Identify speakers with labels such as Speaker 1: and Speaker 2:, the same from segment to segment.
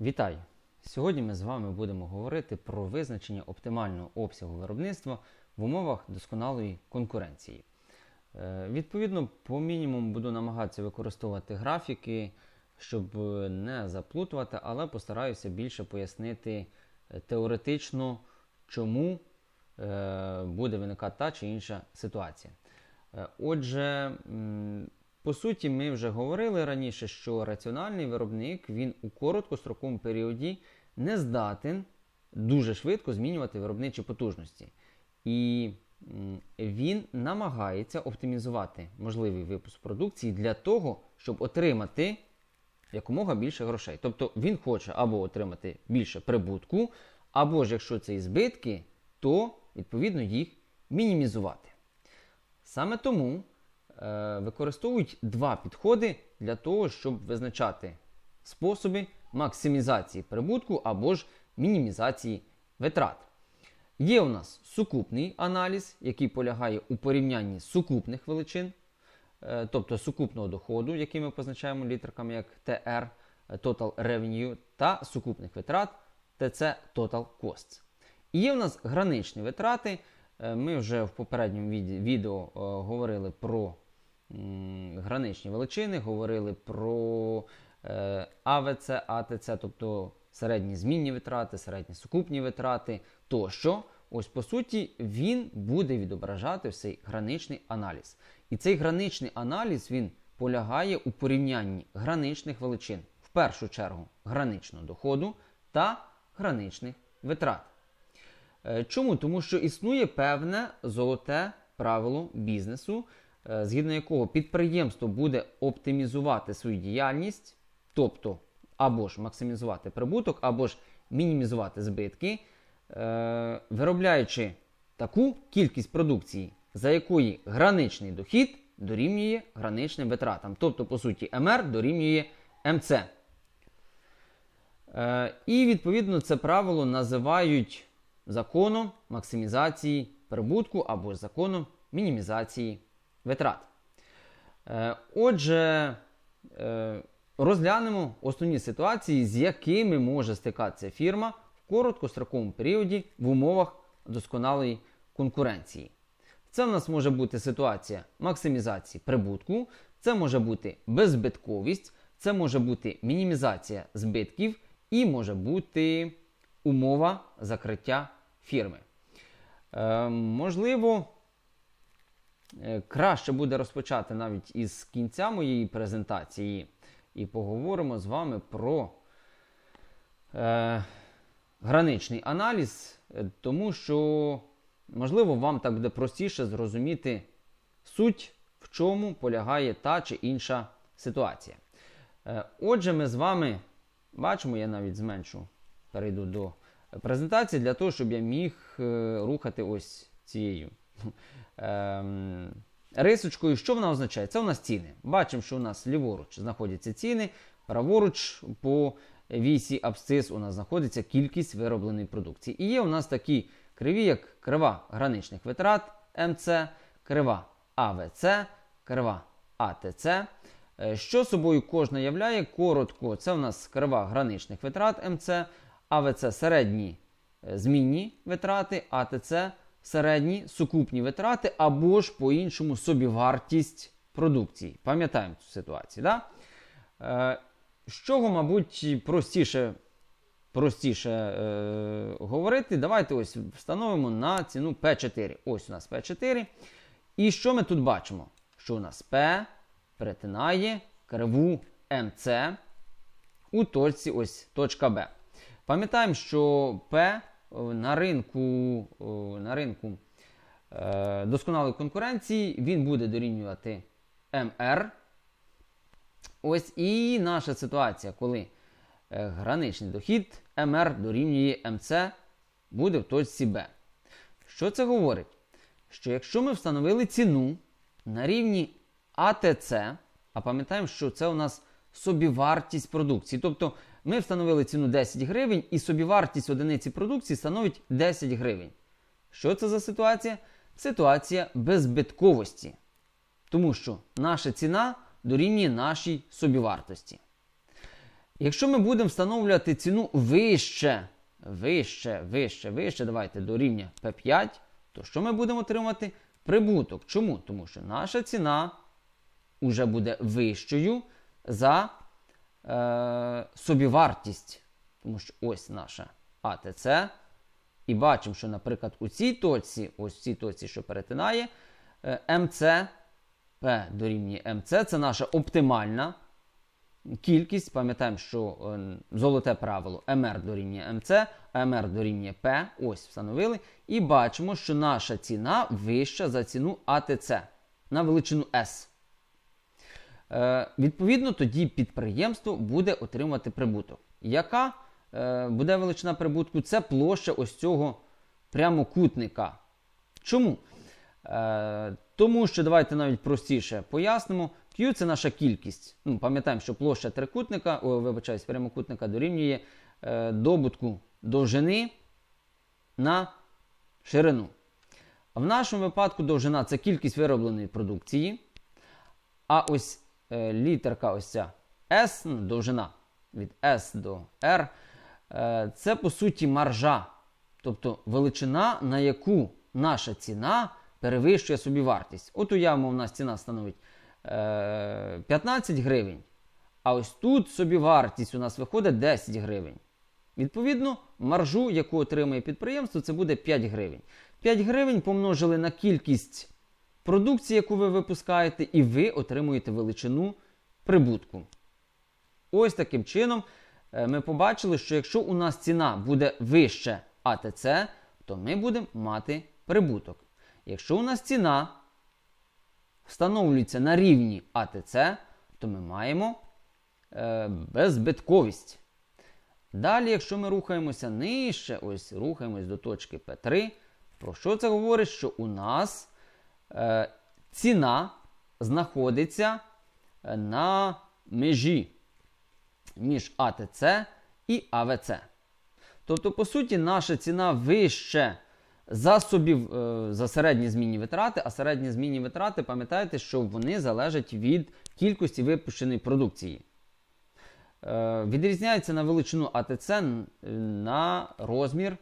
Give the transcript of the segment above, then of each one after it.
Speaker 1: Вітаю! Сьогодні ми з вами будемо говорити про визначення оптимального обсягу виробництва в умовах досконалої конкуренції. Е, Відповідно, по мінімуму буду намагатися використовувати графіки, щоб е, не заплутувати, але постараюся більше пояснити е, теоретично, чому буде виникати та чи інша ситуація. Отже, по суті, ми вже говорили раніше, що раціональний виробник він у короткостроковому періоді не здатен дуже швидко змінювати виробничі потужності. І він намагається оптимізувати можливий випуск продукції для того, щоб отримати якомога більше грошей. Тобто він хоче або отримати більше прибутку, або ж якщо це і збитки, то відповідно їх мінімізувати. Саме тому використовують два підходи для того, щоб визначати способи максимізації прибутку або ж мінімізації витрат. Є у нас сукупний аналіз, який полягає у порівнянні сукупних величин, е, тобто сукупного доходу, який ми позначаємо літерками як TR, е, Total Revenue, та сукупних витрат TC Total Costs. І є у нас граничні витрати. Е, Ми вже в попередньому відео е, говорили про граничні величини, говорили про е, АВЦ, АТЦ, тобто середні змінні витрати, середні сукупні витрати тощо. Ось по суті, він буде відображати цей граничний аналіз. І цей граничний аналіз він полягає у порівнянні граничних величин, в першу чергу граничного доходу та граничних витрат. Е, Чому? Тому що існує певне золоте правило бізнесу, згідно якого підприємство буде оптимізувати свою діяльність, тобто або ж максимізувати прибуток, або ж мінімізувати збитки, е, виробляючи таку кількість продукції, за якої граничний дохід дорівнює граничним витратам. Тобто, по суті, МР дорівнює МЦ. Е, І відповідно це правило називають законом максимізації прибутку або законом мінімізації витрат. Е, Отже, е, розглянемо основні ситуації, з якими може стикатися фірма в короткостроковому періоді в умовах досконалої конкуренції. Це в нас може бути ситуація максимізації прибутку, це може бути беззбитковість, це може бути мінімізація збитків і може бути умова закриття фірми. Е, можливо, краще буде розпочати навіть із кінця моєї презентації, і поговоримо з вами про е, граничний аналіз, е, тому що, можливо, вам так буде простіше зрозуміти суть, в чому полягає та чи інша ситуація. Е, Отже, ми з вами бачимо, я навіть зменшу, перейду до презентації для того, щоб я міг е, рухати ось цією ем, рисочкою. Що вона означає? Це у нас ціни. Бачимо, що у нас ліворуч знаходяться ціни, праворуч по вісі абсцис у нас знаходиться кількість виробленої продукції. І є у нас такі криві, як крива граничних витрат МЦ, крива АВЦ, крива АТЦ. Е, Що собою кожна являє? Коротко, це у нас крива граничних витрат МЦ, АВЦ середні е, змінні витрати, АТЦ середні сукупні витрати або ж по-іншому собівартість продукції. Пам'ятаємо цю ситуацію. Да? Е, з чого, мабуть, простіше, простіше е, говорити, давайте ось встановимо на ціну P4. Ось у нас P4. І що ми тут бачимо? Що у нас P перетинає криву МЦ у точці ось точка Б. Пам'ятаємо, що P на ринку, на ринку е, досконалої конкуренції він буде дорівнювати МР. Ось і наша ситуація, коли е, граничний дохід МР дорівнює МЦ, буде в точці Б. Що це говорить? Що якщо ми встановили ціну на рівні АТЦ, а пам'ятаємо, що це у нас собівартість продукції. Тобто ми встановили ціну 10 гривень, і собівартість одиниці продукції становить 10 гривень. Що це за ситуація? Ситуація беззбитковості. Тому що наша ціна дорівнює нашій собівартості. Якщо ми будемо встановлювати ціну вище, вище, вище, вище, давайте до рівня P5, то що ми будемо отримувати? Прибуток. Чому? Тому що наша ціна вже буде вищою за е, собівартість. Тому що ось наша АТЦ. І бачимо, що, наприклад, у цій точці, ось в цій точці, що перетинає, е, МЦ, P дорівнює МЦ, це наша оптимальна кількість. Пам'ятаємо, що е, золоте правило МР дорівнює МЦ, МР дорівнює P. Ось встановили. І бачимо, що наша ціна вища за ціну АТЦ на величину S. Е, відповідно, тоді підприємство буде отримувати прибуток. Яка е, буде величина прибутку? Це площа ось цього прямокутника. Чому? Е, тому що давайте навіть простіше пояснимо. Q це наша кількість. Ну, Пам'ятаємо, що площа трикутника, о, вибачаюсь, прямокутника дорівнює добутку довжини на ширину. В нашому випадку довжина це кількість виробленої продукції. А ось літерка ось ця S, довжина від S до R, е, це по суті маржа. Тобто величина, на яку наша ціна перевищує собі вартість. От уявимо, у нас ціна становить е, 15 гривень. А ось тут собі вартість у нас виходить 10 гривень. Відповідно, маржу, яку отримує підприємство, це буде 5 гривень. 5 гривень помножили на кількість продукції, яку ви випускаєте, і ви отримуєте величину прибутку. Ось таким чином е, ми побачили, що якщо у нас ціна буде вище АТЦ, то ми будемо мати прибуток. Якщо у нас ціна встановлюється на рівні АТЦ, то ми маємо е, беззбитковість. Далі, якщо ми рухаємося нижче, ось рухаємось до точки P3, про що це говорить? Що у нас ціна знаходиться е, на межі між АТЦ і АВЦ. Тобто, по суті, наша ціна вище засобів е, за середні змінні витрати, а середні змінні витрати, пам'ятаєте, що вони залежать від кількості випущеної продукції. Е, відрізняється на величину АТЦ на розмір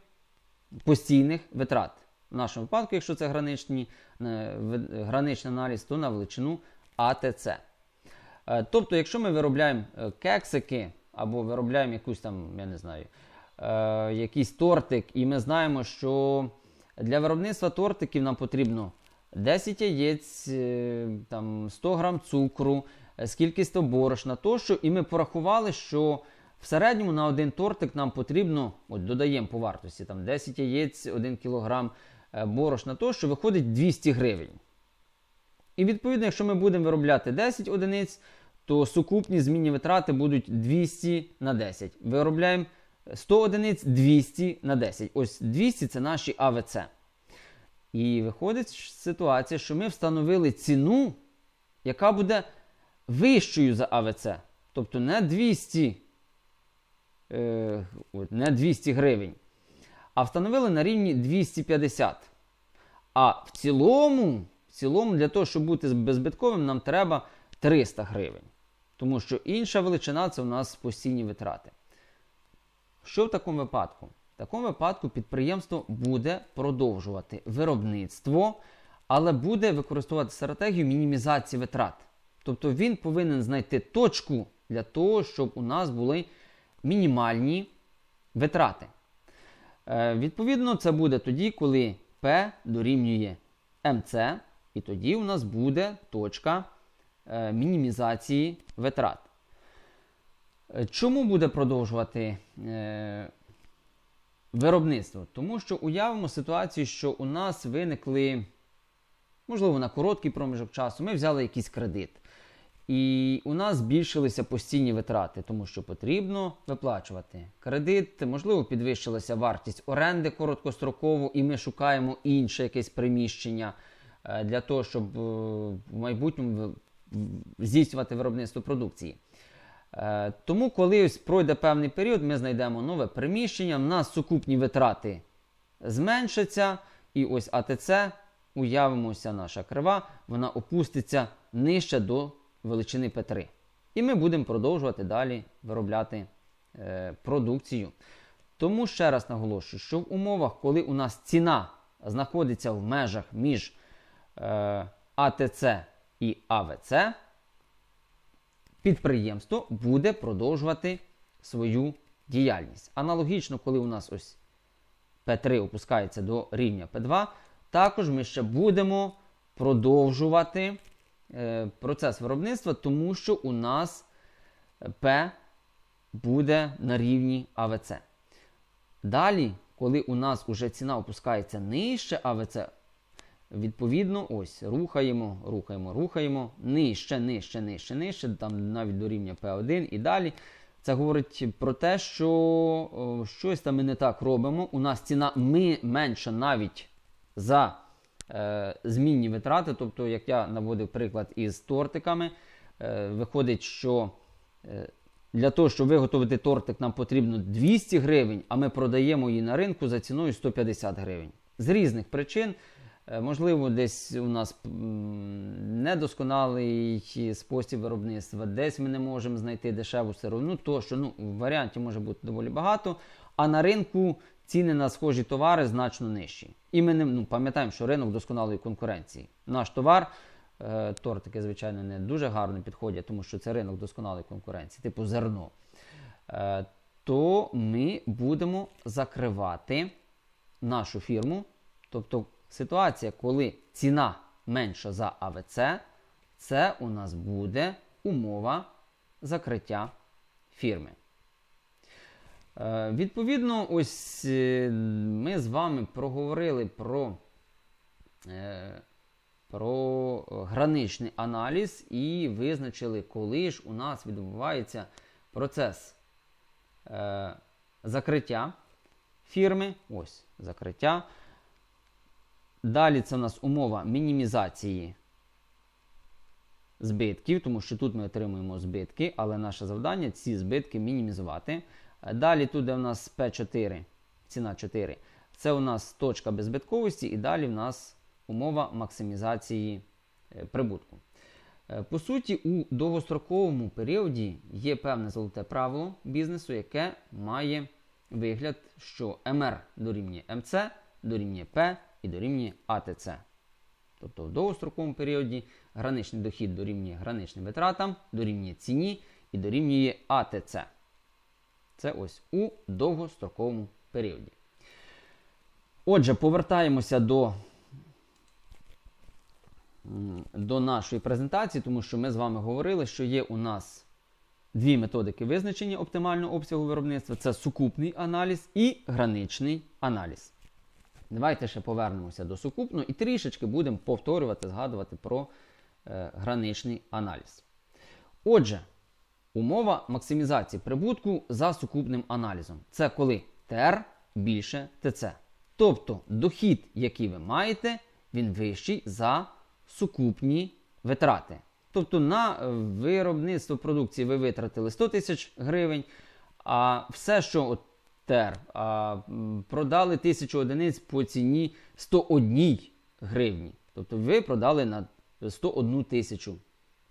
Speaker 1: постійних витрат. В нашому випадку, якщо це граничні, е, граничний аналіз, то на величину АТЦ. Е, тобто, якщо ми виробляємо е, кексики або виробляємо якусь там, я не знаю, якийсь тортик, і ми знаємо, що для виробництва тортиків нам потрібно 10 яєць, там, 100 грам цукру, скількись то борошна тощо, і ми порахували, що в середньому на один тортик нам потрібно, от додаємо по вартості там 10 яєць, 1 кг борошна тощо, виходить 200 гривень. І відповідно, якщо ми будемо виробляти 10 одиниць, то сукупні змінні витрати будуть 200 на 10. Виробляємо 100 одиниць 200 на 10. Ось 200 це наші АВЦ. І виходить ситуація, що ми встановили ціну, яка буде вищою за АВЦ. Тобто не 200, е, не 200 гривень, а встановили на рівні 250. А в цілому, в цілому, для того, щоб бути беззбитковим, нам треба 300 гривень. Тому що інша величина це у нас постійні витрати. Що в такому випадку? В такому випадку підприємство буде продовжувати виробництво, але буде використовувати стратегію мінімізації витрат. Тобто він повинен знайти точку для того, щоб у нас були мінімальні витрати. Е, відповідно, це буде тоді, коли P дорівнює МЦ, і тоді у нас буде точка е, мінімізації витрат. Е, чому буде продовжувати виробництво? Тому що уявимо ситуацію, що у нас виникли, можливо, на короткий проміжок часу, ми взяли якийсь кредит. І у нас збільшилися постійні витрати, тому що потрібно виплачувати кредит, можливо, підвищилася вартість оренди короткостроково, і ми шукаємо інше якесь приміщення е, для того, щоб е, в майбутньому здійснювати виробництво продукції. Е, тому, коли пройде певний період, ми знайдемо нове приміщення, в нас сукупні витрати зменшаться, і ось АТЦ, уявимося, наша крива, вона опуститься нижче до величини P3. І ми будемо продовжувати далі виробляти е, продукцію. Тому ще раз наголошую, що в умовах, коли у нас ціна знаходиться в межах між е, АТЦ і АВЦ, підприємство буде продовжувати свою діяльність. Аналогічно, коли у нас ось П3 опускається до рівня П2, також ми ще будемо продовжувати процес виробництва, тому що у нас П буде на рівні АВЦ. Далі, коли у нас уже ціна опускається нижче АВЦ, відповідно, ось рухаємо, рухаємо, рухаємо, нижче, нижче, нижче, нижче, там навіть до рівня П1 і далі. Це говорить про те, що о, щось там ми не так робимо. У нас ціна ми менша навіть за е, змінні витрати. Тобто, як я наводив приклад із тортиками, е, виходить, що е, для того, щоб виготовити тортик, нам потрібно 200 гривень, а ми продаємо її на ринку за ціною 150 гривень. З різних причин. Е, Можливо, десь у нас недосконалий спосіб виробництва, десь ми не можемо знайти дешеву сировину, тощо ну, варіантів може бути доволі багато, а на ринку ціни на схожі товари значно нижчі. І ми не ну, пам'ятаємо, що ринок досконалої конкуренції. Наш товар, е, тортики, звичайно, не дуже гарно підходять, тому що це ринок досконалої конкуренції, типу зерно. Е, то ми будемо закривати нашу фірму. Тобто ситуація, коли ціна менша за АВЦ, це у нас буде умова закриття фірми. Е, Відповідно, ось е, ми з вами проговорили про, е, про граничний аналіз і визначили, коли ж у нас відбувається процес закриття фірми. Ось закриття. Далі це у нас умова мінімізації збитків, тому що тут ми отримуємо збитки, але наше завдання ці збитки мінімізувати. Далі тут, де у нас P4, ціна 4, це у нас точка беззбитковості, і далі в нас умова максимізації е, прибутку. Е, По суті, у довгостроковому періоді є певне золоте правило бізнесу, яке має вигляд, що МР дорівнює МЦ, дорівнює П і дорівнює АТЦ. Тобто в довгостроковому періоді граничний дохід дорівнює граничним витратам, дорівнює ціні і дорівнює АТЦ. Це ось у довгостроковому періоді. Отже, повертаємося до, до нашої презентації, тому що ми з вами говорили, що є у нас дві методики визначення оптимального обсягу виробництва: це сукупний аналіз і граничний аналіз. Давайте ще повернемося до сукупного і трішечки будемо повторювати, згадувати про е, граничний аналіз. Отже, умова максимізації прибутку за сукупним аналізом. Це коли ТР більше ТЦ. Тобто дохід, який ви маєте, він вищий за сукупні витрати. Тобто на е, виробництво продукції ви витратили 100 тисяч гривень, а все, що от ТЕР а, продали тисячу одиниць по ціні 101 гривні. Тобто ви продали на 101 тисячу.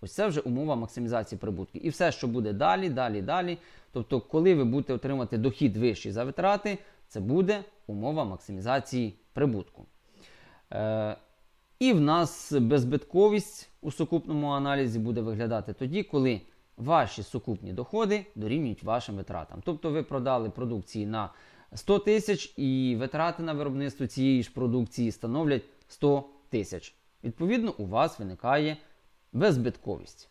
Speaker 1: Ось це вже умова максимізації прибутку. І все, що буде далі, далі, далі. Тобто, коли ви будете отримати дохід вищий за витрати, це буде умова максимізації прибутку. Е, і в нас беззбитковість у сукупному аналізі буде виглядати тоді, коли ваші сукупні доходи дорівнюють вашим витратам. Тобто ви продали продукції на 100 тисяч і витрати на виробництво цієї ж продукції становлять 100 тисяч. Відповідно, у вас виникає беззбитковість.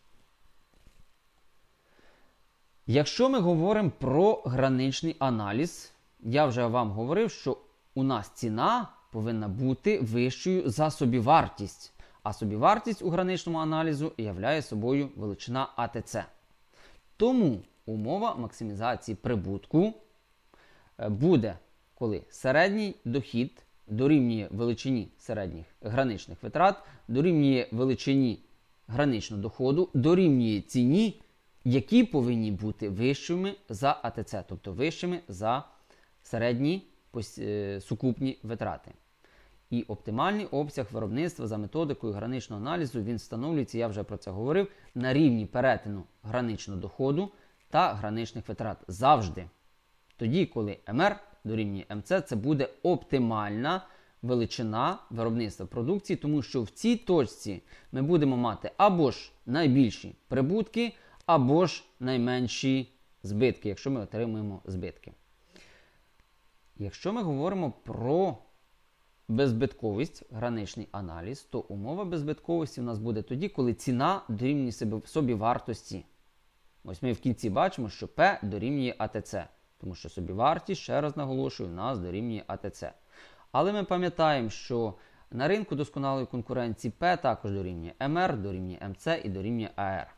Speaker 1: Якщо ми говоримо про граничний аналіз, я вже вам говорив, що у нас ціна повинна бути вищою за собівартість. А собівартість у граничному аналізу являє собою величина АТЦ. Тому умова максимізації прибутку е, буде, коли середній дохід дорівнює величині середніх граничних витрат, дорівнює величині граничного доходу, дорівнює ціні, які повинні бути вищими за АТЦ, тобто вищими за середні е, сукупні витрати. І оптимальний обсяг виробництва за методикою граничного аналізу він встановлюється, я вже про це говорив, на рівні перетину граничного доходу та граничних витрат. Завжди. Тоді, коли МР дорівнює МЦ, це буде оптимальна величина виробництва продукції, тому що в цій точці ми будемо мати або ж найбільші прибутки, або ж найменші збитки, якщо ми отримуємо збитки. Якщо ми говоримо про беззбитковість, граничний аналіз, то умова беззбитковості у нас буде тоді, коли ціна дорівнює собі, собі вартості. Ось ми в кінці бачимо, що P дорівнює АТЦ, тому що собівартість, ще раз наголошую, у нас дорівнює АТЦ. Але ми пам'ятаємо, що на ринку досконалої конкуренції P також дорівнює МР, дорівнює МЦ і дорівнює АР.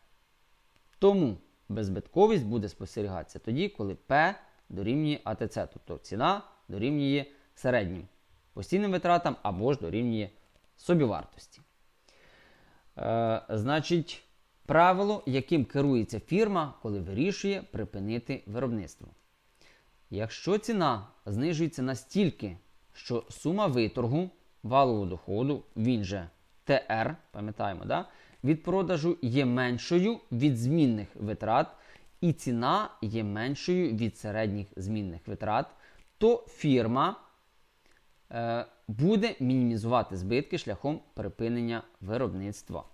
Speaker 1: Тому беззбитковість буде спостерігатися тоді, коли P дорівнює АТЦ, тобто ціна дорівнює середнім постійним витратам або ж дорівнює собівартості. Е, значить, правило, яким керується фірма, коли вирішує припинити виробництво. Якщо ціна знижується настільки, що сума виторгу валового доходу, він же ТР, пам'ятаємо, да, від продажу є меншою від змінних витрат, і ціна є меншою від середніх змінних витрат, то фірма е, буде мінімізувати збитки шляхом припинення виробництва.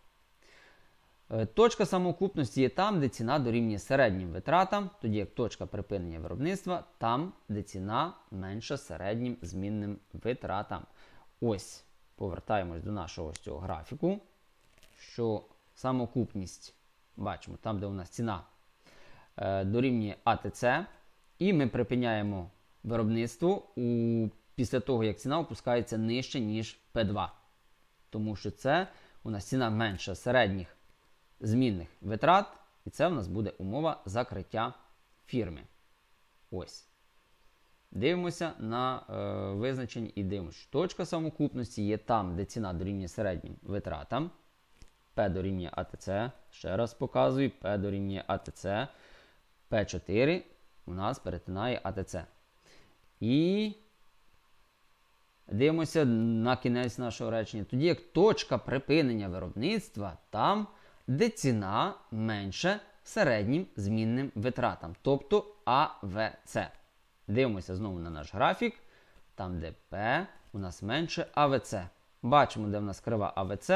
Speaker 1: Е, Точка самоокупності є там, де ціна дорівнює середнім витратам, тоді як точка припинення виробництва там, де ціна менша середнім змінним витратам. Ось, повертаємось до нашого ось цього графіку, що самоокупність, бачимо, там, де у нас ціна е, дорівнює АТЦ, і ми припиняємо виробництво у, після того, як ціна опускається нижче, ніж P2. Тому що це у нас ціна менша середніх змінних витрат, і це в нас буде умова закриття фірми. Ось. Дивимося на е, визначення і дивимося, що точка самокупності є там, де ціна дорівнює середнім витратам. P дорівнює АТЦ. Ще раз показую, P дорівнює АТЦ. P4 у нас перетинає АТЦ. І дивимося на кінець нашого речення. Тоді як точка припинення виробництва там, де ціна менше середнім змінним витратам, тобто АВЦ. Дивимося знову на наш графік, там, де P у нас менше АВЦ. Бачимо, де у нас крива АВЦ.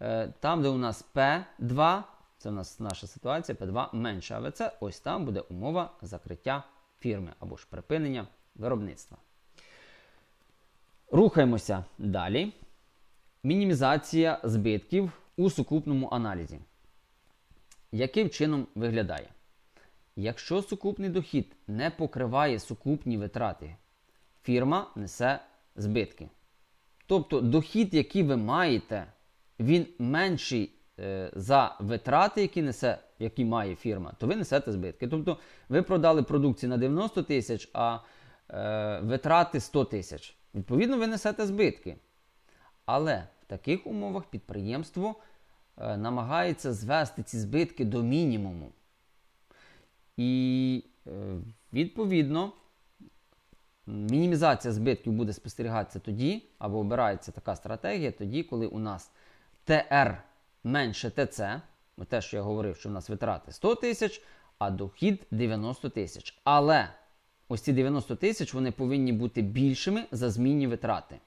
Speaker 1: Е, Там, де у нас P2, це у нас наша ситуація, P2 менше АВЦ, ось там буде умова закриття фірми або ж припинення виробництва. Рухаємося далі. Мінімізація збитків у сукупному аналізі. Яким чином виглядає? Якщо сукупний дохід не покриває сукупні витрати, фірма несе збитки. Тобто дохід, який ви маєте, він менший е, за витрати, які несе, які має фірма, то ви несете збитки. Тобто ви продали продукцію на 90 тисяч, а е, витрати 100 тисяч. Відповідно, ви несете збитки. Але таких умовах підприємство е, намагається звести ці збитки до мінімуму. І, е, відповідно, мінімізація збитків буде спостерігатися тоді, або обирається така стратегія, тоді, коли у нас ТР менше ТЦ, те, що я говорив, що у нас витрати 100 тисяч, а дохід 90 тисяч. Але ось ці 90 тисяч вони повинні бути більшими за змінні витрати.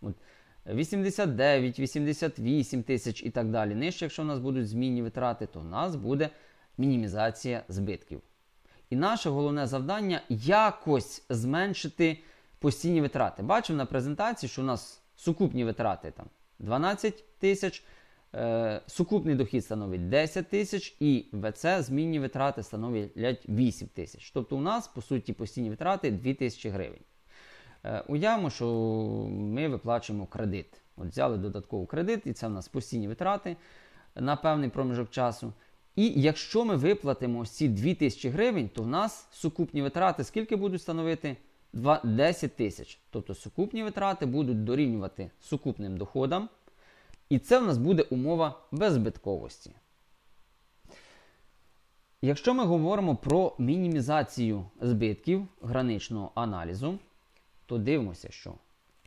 Speaker 1: От 89, 88 тисяч і так далі. Нижче, якщо у нас будуть змінні витрати, то у нас буде мінімізація збитків. І наше головне завдання якось зменшити постійні витрати. Бачимо на презентації, що у нас сукупні витрати там 12 тисяч, е, сукупний дохід становить 10 тисяч, і ВЦ змінні витрати становлять 8 тисяч. Тобто у нас, по суті, постійні витрати 2 тисячі гривень. Е, уявимо, що ми виплачуємо кредит. От Взяли додатковий кредит, і це в нас постійні витрати на певний проміжок часу. І якщо ми виплатимо ці 2000 гривень, то в нас сукупні витрати скільки будуть становити? 10 тисяч. Тобто сукупні витрати будуть дорівнювати сукупним доходам. І це в нас буде умова беззбитковості. Якщо ми говоримо про мінімізацію збитків граничного аналізу, то дивимося, що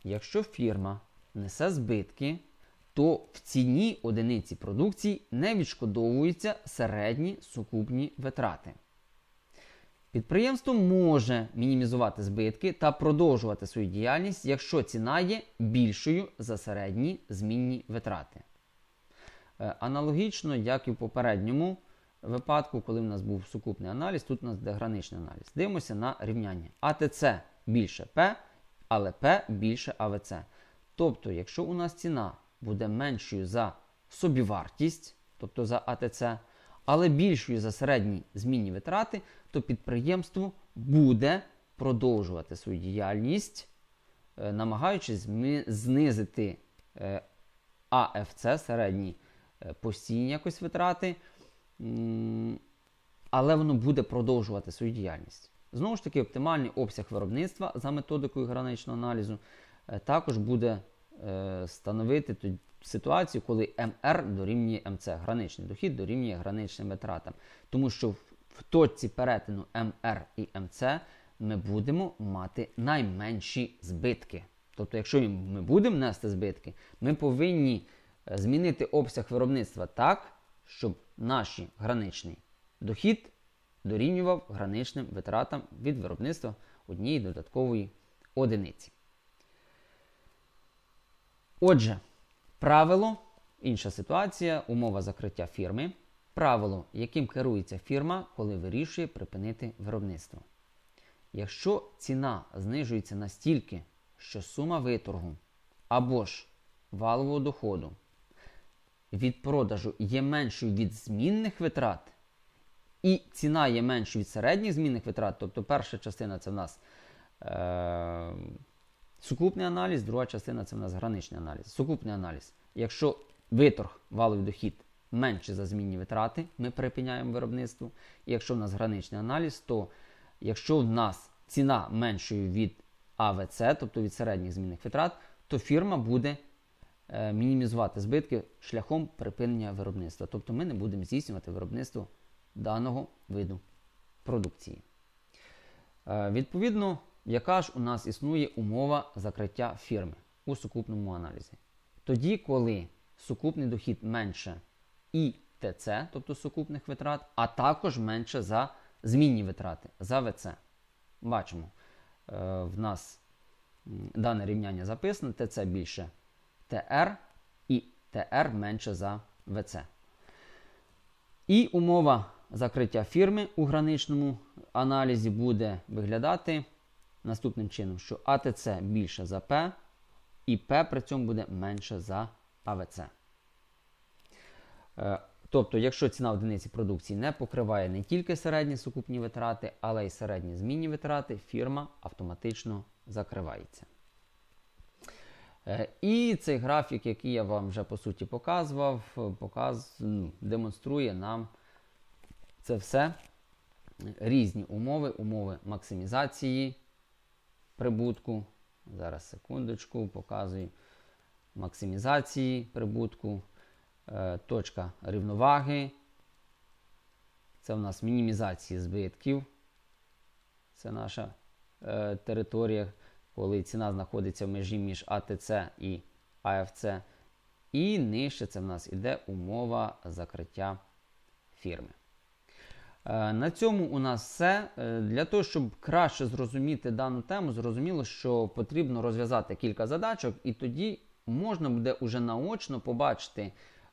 Speaker 1: якщо фірма несе збитки, то в ціні одиниці продукції не відшкодовуються середні сукупні витрати. Підприємство може мінімізувати збитки та продовжувати свою діяльність, якщо ціна є більшою за середні змінні витрати. Е, Аналогічно, як і в попередньому випадку, коли в нас був сукупний аналіз, тут у нас буде граничний аналіз. Дивимося на рівняння. АТЦ більше П, але П більше АВЦ. Тобто, якщо у нас ціна буде меншою за собівартість, тобто за АТЦ, але більшою за середні змінні витрати, то підприємство буде продовжувати свою діяльність, е, намагаючись знизити е, АФЦ, середні е, постійні якось витрати, але воно буде продовжувати свою діяльність. Знову ж таки, оптимальний обсяг виробництва за методикою граничного аналізу е, також буде е, становити ситуацію, коли МР дорівнює МЦ, граничний дохід дорівнює граничним витратам. Тому що в, точці перетину МР і МЦ ми будемо мати найменші збитки. Тобто, якщо ми будемо нести збитки, ми повинні е, змінити обсяг виробництва так, щоб наш граничний дохід дорівнював граничним витратам від виробництва однієї додаткової одиниці. Отже, правило, інша ситуація, умова закриття фірми. Правило, яким керується фірма, коли вирішує припинити виробництво. Якщо ціна знижується настільки, що сума виторгу або ж валового доходу від продажу є меншою від змінних витрат, і ціна є меншою від середніх змінних витрат, тобто перша частина це в нас е- сукупний аналіз, друга частина це в нас граничний аналіз. Сукупний аналіз. Якщо виторг, валовий дохід менше за змінні витрати, ми припиняємо виробництво. І якщо в нас граничний аналіз, то якщо в нас ціна меншою від АВЦ, тобто від середніх змінних витрат, то фірма буде е, мінімізувати збитки шляхом припинення виробництва. Тобто ми не будемо здійснювати виробництво даного виду продукції. Е, відповідно, яка ж у нас існує умова закриття фірми у сукупному аналізі? Тоді, коли сукупний дохід менше і ТЦ, тобто сукупних витрат, а також менше за змінні витрати за ВЦ. Бачимо, е, в нас дане рівняння записано, ТЦ більше ТР і ТР менше за ВЦ. І умова закриття фірми у граничному аналізі буде виглядати наступним чином, що АТЦ більше за П, і П при цьому буде менше за АВЦ. Е, Тобто, якщо ціна одиниці продукції не покриває не тільки середні сукупні витрати, але й середні змінні витрати, фірма автоматично закривається. Е, І цей графік, який я вам вже по суті показував, показ, ну, демонструє нам це все. Різні умови, умови максимізації прибутку. Зараз секундочку, показую максимізації прибутку. Е, точка рівноваги. Це в нас мінімізація збитків. Це наша е, територія, коли ціна знаходиться в межі між АТЦ і АФЦ. І нижче це в нас іде умова закриття фірми. Е, на цьому у нас все. Е, Для того, щоб краще зрозуміти дану тему, зрозуміло, що потрібно розв'язати кілька задачок, і тоді можна буде уже наочно побачити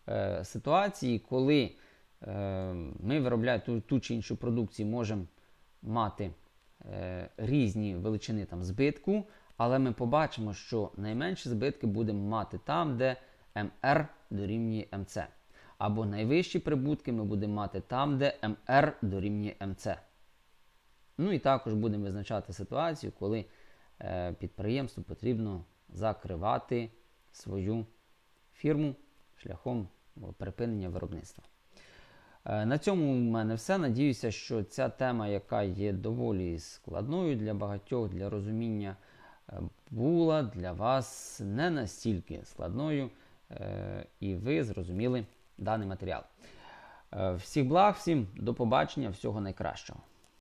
Speaker 1: е, ситуації, коли ми виробляємо ту, ту чи іншу продукцію, можемо мати різні величини там, збитку, але ми побачимо, що найменші збитки будемо мати там, де МР дорівнює МЦ. Або найвищі прибутки ми будемо мати там, де МР дорівнює МЦ. Ну і також будемо визначати ситуацію, коли е, підприємству потрібно закривати свою фірму шляхом припинення виробництва. Е, на цьому в мене все. Надіюся, що ця тема, яка є доволі складною для багатьох, для розуміння, е, була для вас не настільки складною, е, і ви зрозуміли даний матеріал. Е, Всіх благ, всім до побачення, всього найкращого.